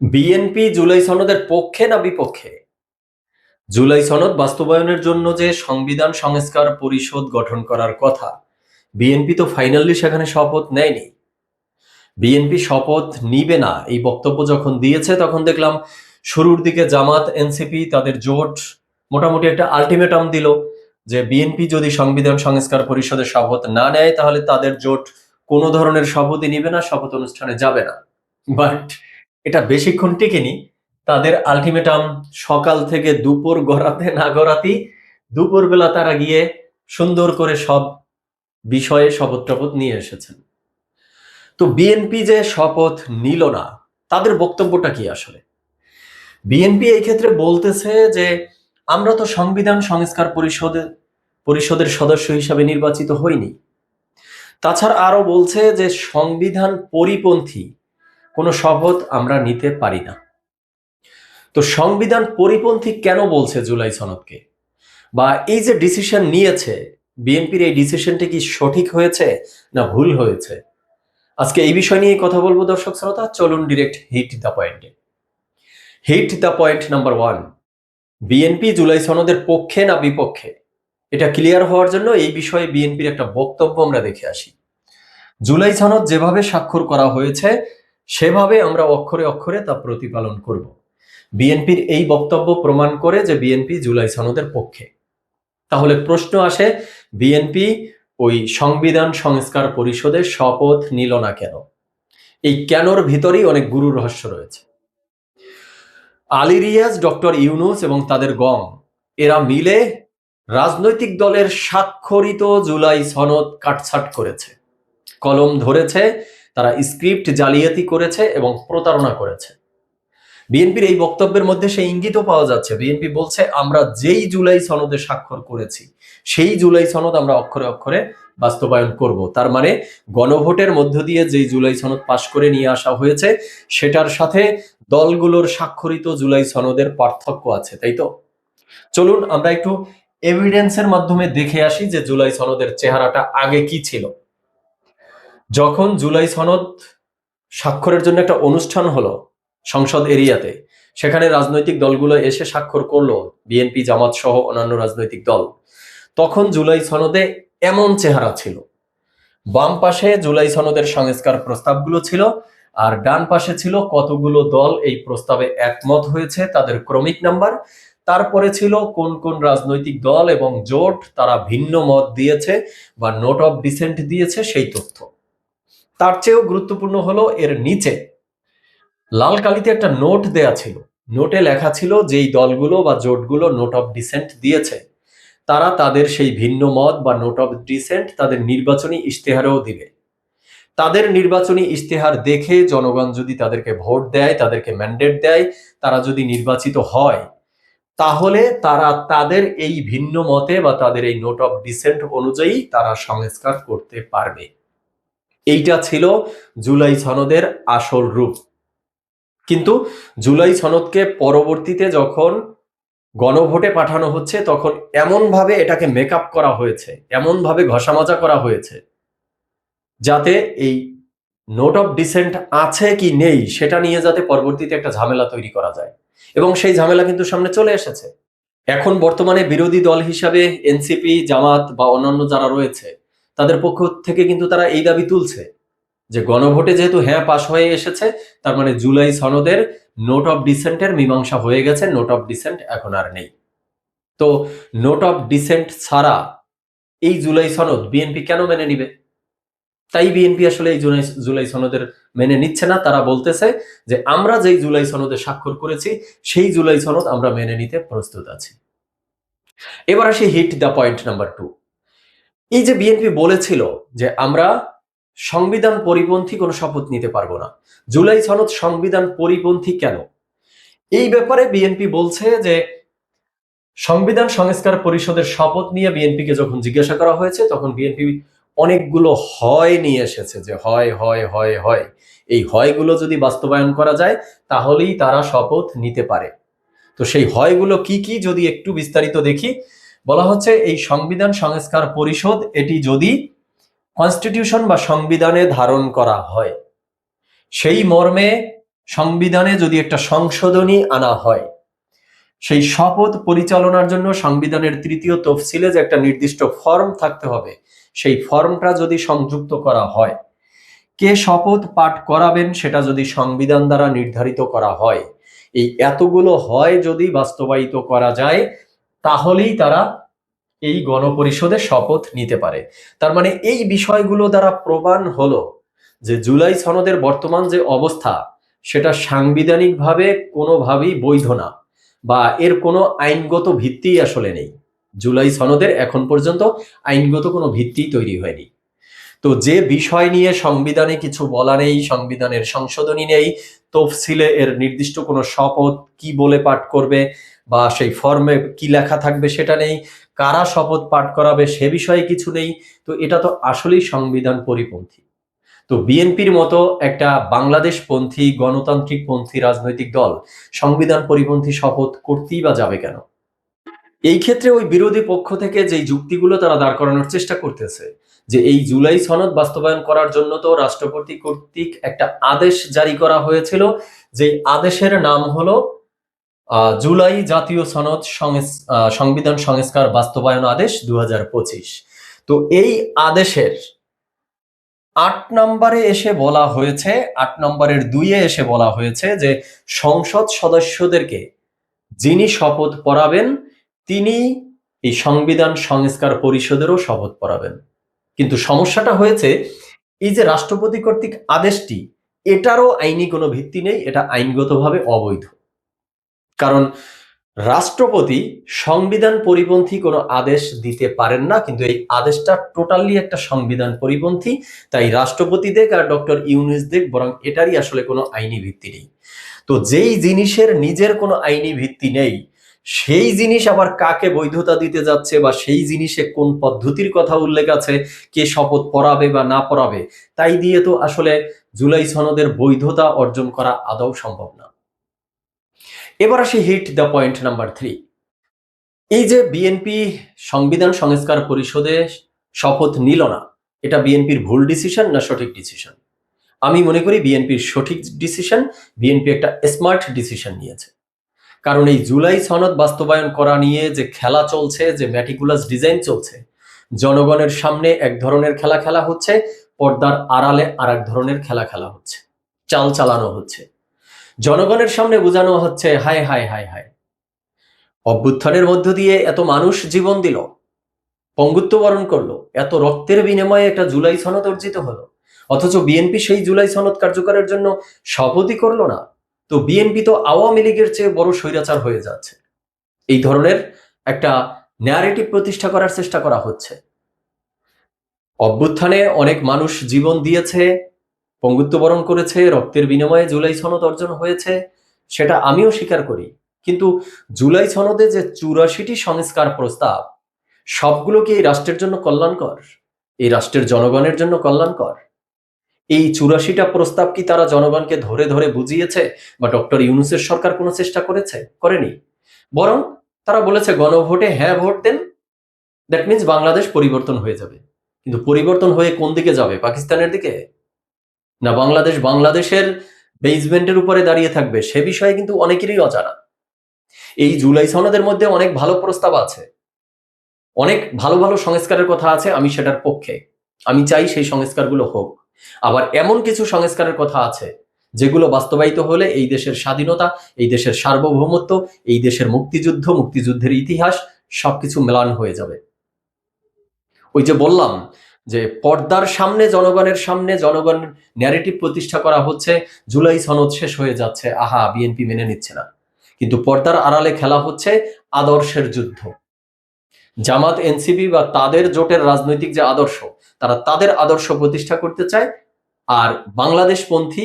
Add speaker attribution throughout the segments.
Speaker 1: BNP July সনদের পক্ষে না বিপক্ষে? জুলাই সনদ বাস্তবায়নের জন্য যে সংবিধান সংস্কার পরিষদ গঠন করার কথা বিএনপি তো ফাইনালি সেখানে শপথ নেয়নি। বিএনপি শপথ নিবে না। এই বক্তব্য যখন দিয়েছে, তখন দেখলাম শুরুর দিকে জামাত এনসিপি তাদের জোট মোটামুটি একটা আলটিমেটাম দিল যে বিএনপি যদি সংবিধান সংস্কার পরিষদের শপথ না নেয়, তাহলে তাদের জোট কোনো ধরনের শপথই নিবে না, শপথ অনুষ্ঠানে যাবে না। বাট এটা বেশিক্ষণ টিকেনি। তাদের আলটিমেটাম সকাল থেকে দুপুর গড়াতে না গড়াতেই দুপুর বেলা তারা গিয়ে সুন্দর করে সব বিষয়ে শপথ টপথ নিয়ে এসেছেন। তো বিএনপি যে শপথ নিল না, তাদের বক্তব্যটা কি আসলে? বিএনপি এই ক্ষেত্রে বলতেছে যে, আমরা তো সংবিধান সংস্কার পরিষদে, পরিষদের সদস্য হিসাবে নির্বাচিত হইনি। তাছাড়া আরও বলছে যে, সংবিধান পরিপন্থী কোনো শপথ আমরা নিতে পারি না। তো সংবিধান পরিপন্থী কেন বলছে জুলাই সনদকে? বা এই যে ডিসিশন নিয়েছে, বিএনপির এই ডিসিশনটি কি সঠিক হয়েছে না ভুল হয়েছে? আজকে এই বিষয় নিয়ে কথা বলব দর্শক শ্রোতা, চলুন ডিরেক্ট হিট দ্য পয়েন্টে hit the point number one BNP July সনদের পক্ষে না বিপক্ষে? এটা ক্লিয়ার হওয়ার জন্য এই বিষয়ে বিএনপির একটা বক্তব্য আমরা দেখে আসি। জুলাই সনদ যেভাবে স্বাক্ষর করা হয়েছে সেভাবে আমরা অক্ষরে অক্ষরে তা প্রতিপালন করব। বিএনপির এই বক্তব্য প্রমাণ করে যে বিএনপি জুলাই সনদের পক্ষে। তাহলে প্রশ্ন আসে, বিএনপি ওই সংবিধান সংস্কার পরিষদের শপথ নিল না কেন? এই কেনর ভিতরেই অনেক গুরু রহস্য রয়েছে। আলী রিয়াজ, ডক্টর ইউনুস এবং তাদের গম, এরা মিলে রাজনৈতিক দলের স্বাক্ষরিত জুলাই সনদ কাটছাট করেছে। কলম ধরেছে তারা স্ক্রিপ্ট জালিয়াতি করেছে এবং প্রতারণা করেছে। বিএনপির এই বক্তব্যের মধ্যে সেই ইঙ্গিতও পাওয়া যাচ্ছে। বিএনপি বলছে, আমরা যেই জুলাই সনদে স্বাক্ষর করেছি, সেই জুলাই সনদ আমরা অক্ষরে অক্ষরে বাস্তবায়ন করব। তার মানে গণভোটের মধ্য দিয়ে যেই জুলাই সনদ পাশ করে নিয়ে আসা হয়েছে, সেটার সাথে দলগুলোর স্বাক্ষরিত জুলাই সনদের পার্থক্য আছে, তাই তো? চলুন আমরা একটু এভিডেন্সের মাধ্যমে দেখে আসি যে জুলাই সনদের চেহারাটা আগে কি ছিল। যখন জুলাই সনদ স্বাক্ষরের জন্য একটা অনুষ্ঠান হলো সংসদ এরিয়াতে, সেখানে রাজনৈতিক দলগুলো এসে স্বাক্ষর করল বিএনপি জামাত সহ অন্যান্য রাজনৈতিক দল। তখন জুলাই সনদে এমন চেহারা ছিল। বাম পাশে জুলাই সনদের সংস্কার প্রস্তাবগুলো ছিল, আর ডান পাশে ছিল কতগুলো দল এই প্রস্তাবে একমত হয়েছে তাদের ক্রমিক নাম্বার। তারপরে ছিল কোন কোন রাজনৈতিক দল এবং জোট তারা ভিন্ন মত দিয়েছে বা নোট অফ ডিসেন্ট দিয়েছে সেই তথ্য। তার চেয়েও গুরুত্বপূর্ণ হলো এর নিচে। লাল কালিতে একটা নোট দেয়া ছিল। নোটে লেখা ছিল যেই দলগুলো বা জোটগুলো নোট অফ ডিসেন্ট দিয়েছে, তারা তাদের সেই ভিন্ন মত বা নোট অফ ডিসেন্ট তাদের নির্বাচনী ইশতেহারেও দিবে। তাদের নির্বাচনী ইশতেহার দেখে জনগণ যদি তাদেরকে ভোট দেয়, তাদেরকে ম্যান্ডেট দেয়, তারা যদি নির্বাচিত হয়, তাহলে তারা তাদের এই ভিন্ন মতে বা তাদের এই নোট অফ ডিসেন্ট অনুযায়ী তারা সংস্কার করতে পারবে। এইটা ছিল জুলাই সনদের আসল রূপ। কিন্তু জুলাই সনদকে পরবর্তীতে যখন গণভোটে পাঠানো হচ্ছে, তখন এমনভাবে এটাকে মেকআপ করা হয়েছে, এমনভাবে ঘষামজা করা হয়েছে, যাতে এই নোট অফ ডিসেন্ট আছে কি নেই, সেটা নিয়ে যাতে পরবর্তীতে একটা ঝামেলা তৈরি করা যায়। এবং সেই ঝামেলা কিন্তু সামনে চলে এসেছে। এখন বর্তমানে বিরোধী দল হিসাবে এনসিপি, জামাত বা অন্যান্য যারা রয়েছে তাদের পক্ষ থেকে কিন্তু তারা এই দাবি তুলছে যে গণভোটে যেহেতু হ্যাঁ পাশ হয়ে এসেছে, তার মানে জুলাই সনদের নোট অফ ডিসেন্টের মীমাংসা হয়ে গেছে, নোট অফ ডিসেন্ট এখন আর নেই। তো নোট অফ ডিসেন্ট ছাড়া এই জুলাই সনদ বিএনপি কেন মেনে নিবে? তাই বিএনপি আসলে এই জুলাই জুলাই সনদের মেনে নিচ্ছে না। তারা বলতেছে যে আমরা যেই জুলাই সনদে স্বাক্ষর করেছি, সেই জুলাই সনদ আমরা মেনে নিতে প্রস্তুত আছি। এবার আসি hit the point number two. এই যে বিএনপি বলেছিল যে আমরা সংবিধান পরিপন্থী কোনো শপথ নিতে পারব না। জুলাই সনদ সংবিধান পরিপন্থী কেন? এই ব্যাপারে বিএনপি বলছে যে সংবিধান সংস্কার পরিষদের শপথ নিয়ে বিএনপিকে যখন জিজ্ঞাসা করা হয়েছে, তখন বিএনপি অনেকগুলো হয় নিয়ে এসেছে যে হয় হয় হয় হয়। এই হয়গুলো যদি বাস্তবায়ন করা যায়, তাহলেই তারা শপথ নিতে পারে। তো সেই হয়গুলো কি কি যদি একটু বিস্তারিত দেখি বলা হচ্ছে এই সংবিধান সংস্কার পরিষদ এটি যদি কনস্টিটিউশন বা সংবিধানে ধারণ করা হয়, সেই মর্মে সংবিধানে যদি একটা সংশোধনী আনা হয়, সেই শপথ পরিচালনার জন্য সংবিধানের তৃতীয় তফসিলে যে একটা নির্দিষ্ট ফর্ম থাকতে হবে, সেই ফর্মটা যদি সংযুক্ত করা হয়, কে শপথ পাঠ করাবেন সেটা যদি সংবিধান দ্বারা নির্ধারিত করা হয়, এই এতগুলো হয় যদি বাস্তবায়িত করা যায় তাহলেই তারা এই গণপরিষদে শপথ নিতে পারে। তার মানে এই বিষয়গুলো দ্বারা প্রমাণ হলো যে জুলাই সনদের বর্তমান যে অবস্থা, সেটা সাংবিধানিকভাবে কোনোভাবেই বৈধ না বা এর কোনো আইনগত ভিত্তি আসলে নেই। জুলাই সনদের এখন পর্যন্ত আইনগত কোনো ভিত্তি তৈরি হয়নি। তো যে বিষয় নিয়ে সংবিধানে কিছু বলা নেই, সংবিধানের সংশোধনী নেই, তফসিলে এর নির্দিষ্ট কোনো শপথ কি বলে পাঠ করবে বা সেই ফর্মে কি লেখা থাকবে সেটা নেই, কারা শপথ পাঠ করাবে সে বিষয়ে কিছু নেই, তো এটা তো আসলেই সংবিধান পরিপন্থী। তো বিএনপির মতো একটা বাংলাদেশ পন্থী গণতান্ত্রিক পন্থী রাজনৈতিক দল সংবিধান পরিপন্থী শপথ করতেই বা যাবে কেন? এই ক্ষেত্রে ওই বিরোধী পক্ষ থেকে যেই যুক্তিগুলো তারা দাঁড় করানোর চেষ্টা করতেছে, যে এই জুলাই সনদ বাস্তবায়ন করার জন্য তো রাষ্ট্রপতি কর্তৃক একটা আদেশ জারি করা হয়েছিল যে আদেশের নাম হলো জুলাই জাতীয় সনদ সংবিধান সংস্কার বাস্তবায়ন আদেশ দু হাজার পঁচিশ। তো এই আদেশের আট নম্বরে এসে বলা হয়েছে, আট নম্বরের দুইয়ে এসে বলা হয়েছে যে সংসদ সদস্যদেরকে যিনি শপথ পড়াবেন, তিনি এই সংবিধান সংস্কার পরিষদেরও শপথ পড়াবেন। কিন্তু সমস্যাটা হয়েছে, এই যে রাষ্ট্রপতি কর্তৃক আদেশটি, এটারও আইনি কোনো ভিত্তি নেই, এটা আইনগতভাবে অবৈধ। কারণ রাষ্ট্রপতি সংবিধান পরিপন্থী কোনো আদেশ দিতে পারেন না, কিন্তু এই আদেশটা টোটালি একটা সংবিধান পরিপন্থী। তাই রাষ্ট্রপতি দেখ আর ডক্টর ইউনিস দেখ, বরং এটারই আসলে কোনো আইনি ভিত্তি নেই। তো যেই জিনিসের নিজের কোনো আইনি ভিত্তি নেই, সেই জিনিস আবার কাকে বৈধতা দিতে যাচ্ছে বা সেই জিনিসে কোন পদ্ধতির কথা উল্লেখ আছে, কে শপথ পড়াবে বা না পড়াবে, তাই দিয়ে তো আসলে জুলাই সনদের বৈধতা অর্জন করা আদৌ সম্ভব না। এবার আসি hit the point number three এই যে বিএনপি সংবিধান সংস্কার পরিষদে শপথ নিল না, এটা বিএনপির ভুল ডিসিশন না সঠিক ডিসিশন আমি মনে করি বিএনপির সঠিক ডিসিশন বিএনপি একটা স্মার্ট ডিসিশন নিয়েছে। কারণ এই জুলাই সনদ বাস্তবায়ন করা নিয়ে যে খেলা চলছে, যে ম্যাটিকুলাস ডিজাইন চলছে, জনগণের সামনে এক ধরনের খেলা খেলা হচ্ছে, পর্দার আড়ালে আর এক ধরনের খেলা খেলা হচ্ছে, চাল চালানো হচ্ছে। জনগণের সামনে বোঝানো হচ্ছে, হায় হায় হায় হায়। অভ্যুত্থানের মধ্য দিয়ে এত মানুষ জীবন দিল, পঙ্গুত্ব বরণ করল, এত রক্তের বিনিময়ে একটা জুলাই সনদ অর্জিত হলো, অথচ বিএনপি সেই জুলাই সনদ কার্যকরের জন্য শপথই করল না। তো বিএনপি তো আওয়ামী লীগের চেয়ে বড় স্বৈরাচার হয়ে যাচ্ছে। এই ধরনের একটা ন্যারেটিভ প্রতিষ্ঠা করার চেষ্টা করা হচ্ছে। অভ্যুত্থানে অনেক মানুষ জীবন দিয়েছে পঙ্গুত্ব বরণ করেছে, রক্তের বিনিময়ে জুলাই সনদ অর্জন হয়েছে, সেটা আমিও স্বীকার করি। কিন্তু জুলাই সনদে যে চুরাশিটি সংস্কার প্রস্তাব সবগুলো কি এই রাষ্ট্রের জন্য কল্যাণকর, এই রাষ্ট্রের জনগণের জন্য কল্যাণকর। এই চুরাশিটা প্রস্তাব কি তারা জনগণকে ধরে ধরে বুঝিয়েছে বা ডক্টর ইউনুসের সরকার কোনো চেষ্টা করেছে? করেনি। বরং তারা বলেছে, গণভোটে হ্যাঁ ভোট দেন দ্যাট মিন্স বাংলাদেশ পরিবর্তন হয়ে যাবে। কিন্তু পরিবর্তন হয়ে কোন দিকে যাবে? পাকিস্তানের দিকে? না, বাংলাদেশ বাংলাদেশের বেসমেন্টের উপরে দাঁড়িয়ে থাকবে, সে বিষয়ে কিন্তু অনেকেরই অজানা। এই জুলাই সনদের মধ্যে অনেক ভালো প্রস্তাব আছে। অনেক ভালো ভালো সংস্কারের কথা আছে, আমি সেটার পক্ষে। আমি চাই সেই সংস্কারগুলো হোক। আবার এমন কিছু সংস্কারের কথা আছে, যেগুলো বাস্তবায়িত হলে এই দেশের স্বাধীনতা, এই দেশের সার্বভৌমত্ব, এই দেশের মুক্তিযুদ্ধ, মুক্তিযুদ্ধের ইতিহাস সবকিছু মেলান হয়ে যাবে। ওই যে বললাম যে পর্দার সামনে, জনগণের সামনে, জনগণ ন্যারেটিভ প্রতিষ্ঠা করা হচ্ছে, জুলাই সনদ শেষ হয়ে যাচ্ছে, আহা, বিএনপি মেনে নিচ্ছে না। কিন্তু পর্দার আড়ালে খেলা হচ্ছে আদর্শের যুদ্ধ। জামাত এনসিবি বা তাদের জোটের রাজনৈতিক যে আদর্শ, তারা তাদের আদর্শ প্রতিষ্ঠা করতে চায়। আর বাংলাদেশপন্থী,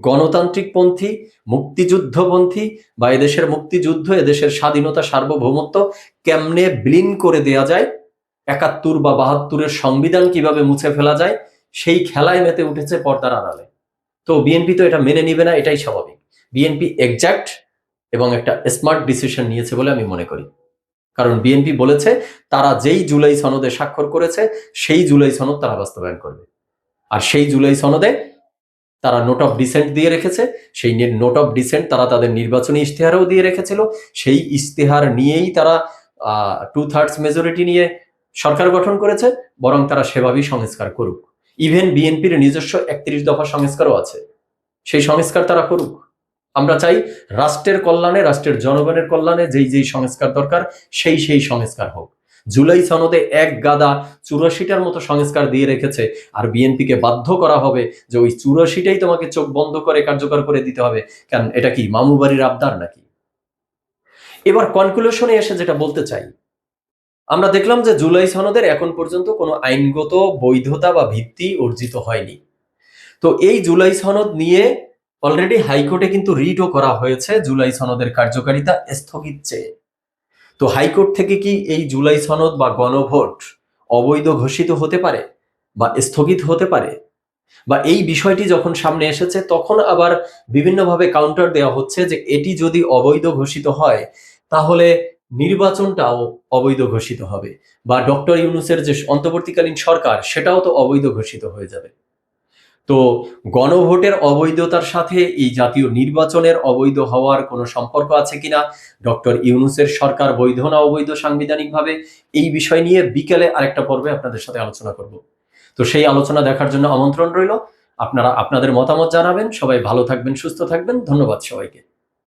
Speaker 1: গণতান্ত্রিকপন্থী, মুক্তিযুদ্ধপন্থী বা এদেশের মুক্তিযুদ্ধ, এদেশের স্বাধীনতা সার্বভৌমত্ব কেমনে বিলীন করে দেয়া যায় একাত্তর বা বাহাত্তরের সংবিধান কীভাবে মুছে ফেলা যায়, সেই খেলায় মেতে উঠেছে পর্দার আড়ালে। তো বিএনপি তো এটা মেনে নিবে না, এটাই স্বাভাবিক। বিএনপি এক্সাক্ট এবং একটা স্মার্ট ডিসিশন নিয়েছে বলে আমি মনে করি। কারণ বিএনপি বলেছে, তারা যেই জুলাই সনদে স্বাক্ষর করেছে, সেই জুলাই সনদ তারা বাস্তবায়ন করবে। আর সেই জুলাই সনদে তারা নোট অফ ডিসেন্ট দিয়ে রেখেছে, সেই নোট অফ ডিসেন্ট তারা তাদের নির্বাচনী ইশতেহারেও দিয়ে রেখেছিল, সেই ইশতেহার নিয়েই তারা টু থার্ডস মেজরিটি নিয়ে সরকার গঠন করেছে, বরং তারা সেভাবেই সংস্কার করুক। ইভেন বিএনপির নিজস্ব একত্রিশ দফা সংস্কারও আছে। সেই সংস্কার তারা করুক। আমরা চাই রাষ্ট্রের কল্যাণে, রাষ্ট্রের জনগণের কল্যাণে যেই যেই সংস্কার দরকার, সেই সেই সংস্কার হোক। জুলাই সনদে এক গাদা চুরাশিটার মতো সংস্কার দিয়ে রেখেছে, আর বিএনপিকে বাধ্য করা হবে যে ওই চুরাশিটাই তোমাকে চোখ বন্ধ করে কার্যকর করে দিতে হবে। কেন, এটা কি মামু বাড়ির আবদার নাকি? এবার কনক্লুশনে এসে যেটা বলতে চাই আমরা দেখলাম যে জুলাই সনদের এখন পর্যন্ত কোনো আইনগত বৈধতা বা ভিত্তি অর্জিত হয়নি। তো এই জুলাই সনদ নিয়ে অলরেডি হাইকোর্টে কিন্তু রিটও করা হয়েছে জুলাই সনদের কার্যকারিতা স্থগিত চেয়ে। তো হাইকোর্ট থেকে কি এই জুলাই সনদ বা গণভোট অবৈধ ঘোষিত হতে পারে বা স্থগিত হতে পারে? বা এই বিষয়টি যখন সামনে এসেছে, তখন আবার বিভিন্নভাবে কাউন্টার দেওয়া হচ্ছে যে এটি যদি অবৈধ ঘোষিত হয়, তাহলে নির্বাচনটাও অবৈধ ঘোষিত হবে বা ডক্টর ইউনুসের যে অন্তর্বর্তীকালীন সরকার, সেটাও তো অবৈধ ঘোষিত হয়ে যাবে। তো গণভোটের অবৈধতার সাথে এই জাতীয় নির্বাচনের অবৈধ হওয়ার কোনো সম্পর্ক আছে কিনা? ডক্টর ইউনুসের সরকার বৈধ না অবৈধ সাংবিধানিকভাবে? এই বিষয় নিয়ে বিকেলে আরেকটা পর্বে আপনাদের সাথে আলোচনা করব। তো সেই আলোচনা দেখার জন্য আমন্ত্রণ রইল। আপনারা, আপনাদের মতামত জানাবেন। সবাই ভালো থাকবেন, সুস্থ থাকবেন। ধন্যবাদ সবাইকে।